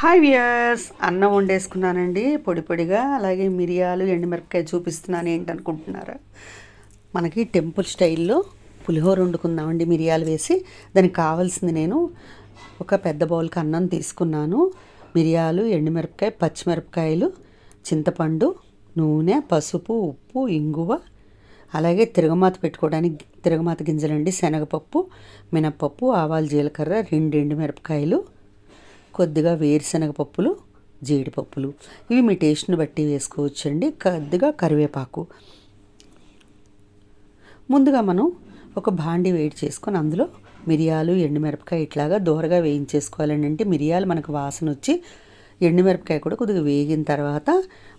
Hi viewers అన్నం వండేసుకున్నానండి పొడి పొడిగా అలాగే మిరియాలు ఎండుమిరపకాయ చూపిస్తున్నాను ఏంటనుకుంటున్నారా? మనకి టెంపుల్ స్టైల్లో పులిహోర వండుకుందామండి మిరియాలు వేసి. దానికి కావాల్సింది నేను ఒక పెద్ద బౌల్కి అన్నం తీసుకున్నాను. మిరియాలు ఎండుమిరపకాయ పచ్చిమిరపకాయలు చింతపండు నూనె పసుపు ఉప్పు ఇంగువ అలాగే తిరగమాత పెట్టుకోవడానికి తిరగమాత గింజలండి శనగపప్పు మినప్పప్పు ఆవాలు జీలకర్ర రెండు ఎండుమిరపకాయలు కొద్దిగా వేరుశనగ పప్పులు జీడిపప్పులు. ఇవి మీ టేస్ట్ని బట్టి వేసుకోవచ్చండి. కొద్దిగా కరివేపాకు. ముందుగా మనం ఒక భాండి వేడి చేసుకొని అందులో మిరియాలు ఎండుమిరపకాయ ఇట్లాగా దూరగా వేయించేసుకోవాలండి. అంటే మిరియాలు మనకు వాసన వచ్చి ఎండుమిరపకాయ కూడా కొద్దిగా వేగిన తర్వాత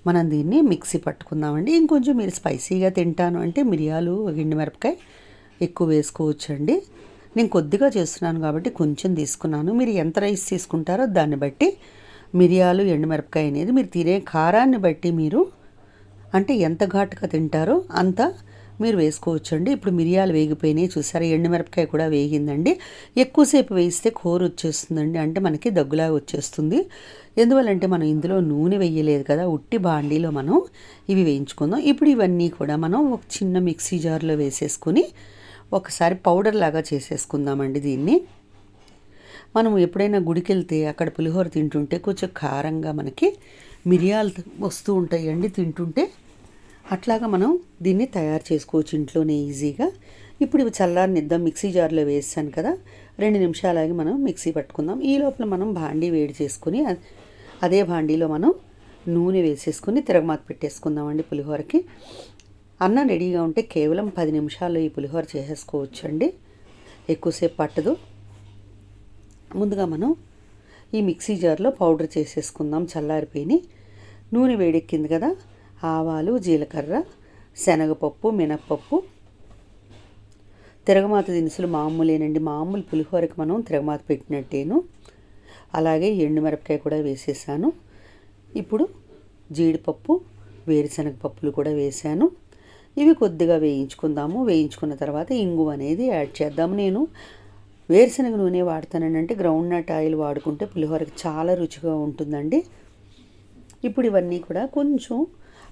మనం దీన్ని మిక్సీ పట్టుకుందామండి. ఇంకొంచెం మీరు స్పైసీగా తింటాను అంటే మిరియాలు ఎండుమిరపకాయ ఎక్కువ వేసుకోవచ్చండి. నేను కొద్దిగా చేస్తున్నాను కాబట్టి కొంచెం తీసుకున్నాను. మీరు ఎంత రైస్ తీసుకుంటారో దాన్ని బట్టి మిరియాలు ఎండుమిరపకాయ అనేది మీరు తినే కారాన్ని బట్టి మీరు అంటే ఎంత ఘాటుగా తింటారో అంత మీరు వేసుకోవచ్చండి. ఇప్పుడు మిరియాలు వేగిపోయినాయి చూసారా ఎండుమిరపకాయ కూడా వేగిందండి. ఎక్కువసేపు వేయిస్తే కూర వచ్చేస్తుందండి అంటే మనకి దగ్గులాగా వచ్చేస్తుంది. ఎందువల్లంటే మనం ఇందులో నూనె వేయలేదు కదా ఉట్టి బాండీలో మనం ఇవి వేయించుకుందాం. ఇప్పుడు ఇవన్నీ కూడా మనం ఒక చిన్న మిక్సీ జార్లో వేసేసుకొని ఒకసారి పౌడర్ లాగా చేసేసుకుందామండి దీన్ని. మనం ఎప్పుడైనా గుడికి వెళ్తే అక్కడ పులిహోర తింటుంటే కొంచెం కారంగా మనకి మిరియాలు వస్తూ ఉంటాయండి తింటుంటే అట్లాగా మనం దీన్ని తయారు చేసుకోవచ్చు ఇంట్లోనే ఈజీగా. ఇప్పుడు ఇవి చల్లారనిద్దాం మిక్సీ జార్లో వేసాను కదా రెండు నిమిషాలాగి మనం మిక్సీ పట్టుకుందాం. ఈ లోపల మనం భాండీ వేడి చేసుకుని అదే భాండీలో మనం నూనె వేసేసుకుని తిరగమాత పెట్టేసుకుందామండి పులిహోరకి. అన్నం రెడీగా ఉంటే కేవలం పది నిమిషాల్లో ఈ పులిహోర చేసేసుకోవచ్చు అండి ఎక్కువసేపు పట్టదు. ముందుగా మనం ఈ మిక్సీ జార్లో పౌడర్ చేసేసుకుందాం చల్లారిపోయి నూనె వేడెక్కింది కదా. ఆవాలు జీలకర్ర శనగపప్పు మినప్పప్పు. తిరగమాత దినుసులు మామూలేనండి. మామూలు పులిహోరకి మనం తిరగమాత పెట్టినట్టేను. అలాగే ఎండుమిరపకాయ కూడా వేసేసాను. ఇప్పుడు జీడిపప్పు వేరుశనగ పప్పులు కూడా వేసాను. ఇవి కొద్దిగా వేయించుకుందాము. వేయించుకున్న తర్వాత ఇంగు అనేది యాడ్ చేద్దాము. నేను వేరుశనగ నూనె వాడతానంటే గ్రౌండ్ నట్ ఆయిల్ వాడుకుంటే పులిహోరకి చాలా రుచిగా ఉంటుందండి. ఇప్పుడు ఇవన్నీ కూడా కొంచెం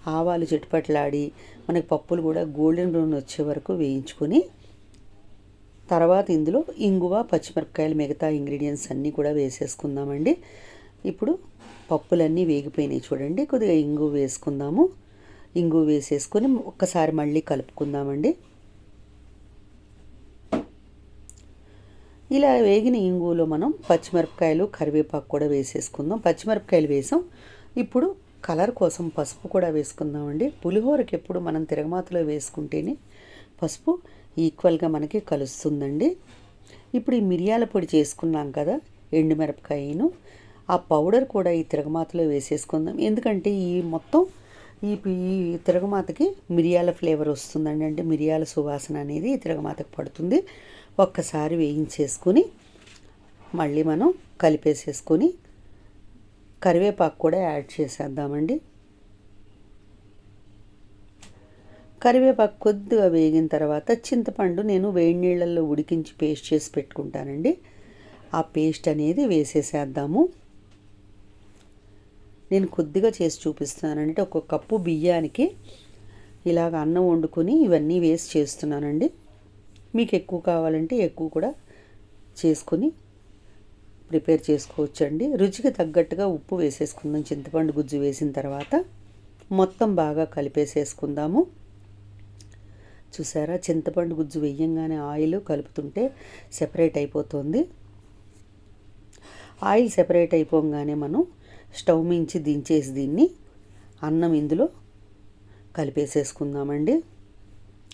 ఆవాలు చిట్టుపట్లాడి మనకి పప్పులు కూడా గోల్డెన్ బ్రౌన్ వచ్చే వరకు వేయించుకొని తర్వాత ఇందులో ఇంగువ పచ్చిమిరపకాయలు మిగతా ఇంగ్రీడియంట్స్ అన్నీ కూడా వేసేసుకుందామండి. ఇప్పుడు పప్పులన్నీ వేగిపోయినాయి చూడండి. కొద్దిగా ఇంగు వేసుకుందాము. ఇంగు వేసేసుకొని ఒక్కసారి మళ్ళీ కలుపుకుందామండి. ఇలా వేగిన ఇంగులో మనం పచ్చిమిరపకాయలు కరివేపాకు కూడా వేసేసుకుందాం. పచ్చిమిరపకాయలు వేసాం. ఇప్పుడు కలర్ కోసం పసుపు కూడా వేసుకుందామండి. పులిహోరకి ఎప్పుడు మనం తిరగమాతలో వేసుకుంటేనే పసుపు ఈక్వల్గా మనకి కలుస్తుందండి. ఇప్పుడు ఈ మిరియాల పొడి చేసుకున్నాం కదా ఎండుమిరపకాయను ఆ పౌడర్ కూడా ఈ తిరగమాతలో వేసేసుకుందాం. ఎందుకంటే ఈ మొత్తం ఈ ఈ తిరగమాతకి మిరియాల ఫ్లేవర్ వస్తుందండి. అంటే మిరియాల సువాసన అనేది తిరగమాతకు పడుతుంది. ఒక్కసారి వేయించేసుకొని మళ్ళీ మనం కలిపేసేసుకొని కరివేపాకు కూడా యాడ్ చేసేద్దామండి. కరివేపాకు కొద్దిగా వేగిన తర్వాత చింతపండు నేను వేడి నీళ్ళల్లో ఉడికించి పేస్ట్ చేసి పెట్టుకుంటానండి. ఆ పేస్ట్ అనేది వేసేసేద్దాము. నేను కొద్దిగా చేసి చూపిస్తున్నానంటే ఒక కప్పు బియ్యానికి ఇలాగ అన్నం వండుకొని ఇవన్నీ వేసి చేస్తున్నానండి. మీకు ఎక్కువ కావాలంటే ఎక్కువ కూడా చేసుకొని ప్రిపేర్ చేసుకోవచ్చండి. రుచికి తగ్గట్టుగా ఉప్పు వేసేసుకుందాం. చింతపండు గుజ్జు వేసిన తర్వాత మొత్తం బాగా కలిపేసేసుకుందాము. చూసారా? చింతపండు గుజ్జు వేయంగానే ఆయిల్ కలుపుతుంటే సెపరేట్ అయిపోతుంది. ఆయిల్ సెపరేట్ అయిపోగానే మనం స్టవ్ మించి దించేసి దీన్ని అన్నం ఇందులో కలిపేసేసుకుందామండి.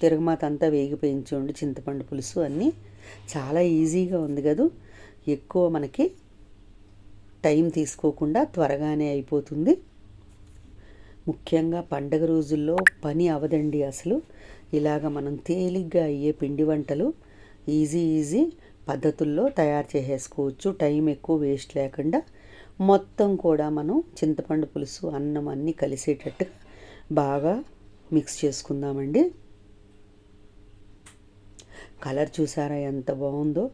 తిరగమాత అంతా వేగిపోయించండి చింతపండు పులుసు అన్నీ. చాలా ఈజీగా ఉంది కదా. ఎక్కువ మనకి టైం తీసుకోకుండా త్వరగానే అయిపోతుంది. ముఖ్యంగా పండగ రోజుల్లో పని అవదండి అసలు. ఇలాగ మనం తేలిగ్గా అయ్యే పిండి వంటలు ఈజీ ఈజీ పద్ధతుల్లో తయారు చేసేసుకోవచ్చు. టైం ఎక్కువ వేస్ట్ లేకుండా మొత్తం కూడా మనం చింతపండు పులుసు అన్నం అన్నీ కలిసేటట్టు బాగా మిక్స్ చేసుకుందామండి. కలర్ చూసారా ఎంత బాగుందో?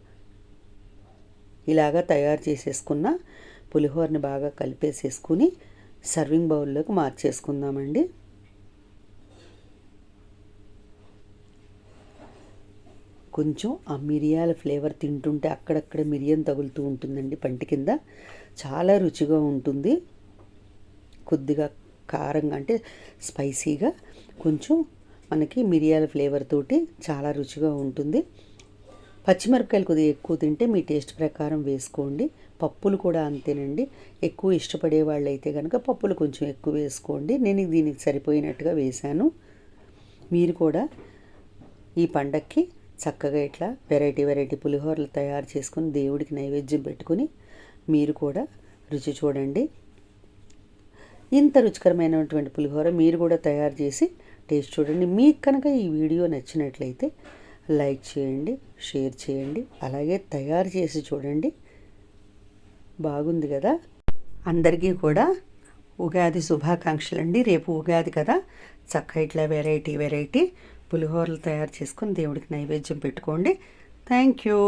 ఇలాగా తయారు చేసేసుకున్న పులిహోరని బాగా కలిపేసేసుకుని సర్వింగ్ బౌల్లోకి మార్చేసుకుందామండి. కొంచెం ఆ మిరియాల ఫ్లేవర్ తింటుంటే అక్కడక్కడ మిరియం తగులుతూ ఉంటుందండి పంటి కింద. చాలా రుచిగా ఉంటుంది. కొద్దిగా కారంగా అంటే స్పైసీగా కొంచెం మనకి మిరియాల ఫ్లేవర్ తోటి చాలా రుచిగా ఉంటుంది. పచ్చిమిరపకాయలు కొద్దిగా ఎక్కువ తింటే మీ టేస్ట్ ప్రకారం వేసుకోండి. పప్పులు కూడా అంతేనండి. ఎక్కువ ఇష్టపడే వాళ్ళు అయితే కనుక పప్పులు కొంచెం ఎక్కువ వేసుకోండి. నేను దీనికి సరిపోయినట్టుగా వేశాను. మీరు కూడా ఈ పండక్కి చక్కగా ఇట్లా వెరైటీ వెరైటీ పులిహోరలు తయారు చేసుకుని దేవుడికి నైవేద్యం పెట్టుకుని మీరు కూడా రుచి చూడండి. ఇంత రుచికరమైనటువంటి పులిహోర మీరు కూడా తయారు చేసి టేస్ట్ చూడండి. మీకు కనుక ఈ వీడియో నచ్చినట్లయితే లైక్ చేయండి షేర్ చేయండి అలాగే తయారు చేసి చూడండి. బాగుంది కదా? అందరికీ కూడా ఉగాది శుభాకాంక్షలు అండి రేపు ఉగాది కదా? చక్క ఇట్లా వెరైటీ వెరైటీ పులిహోరలు తయారు చేసుకొని దేవుడికి నైవేద్యం పెట్టుకోండి. Thank you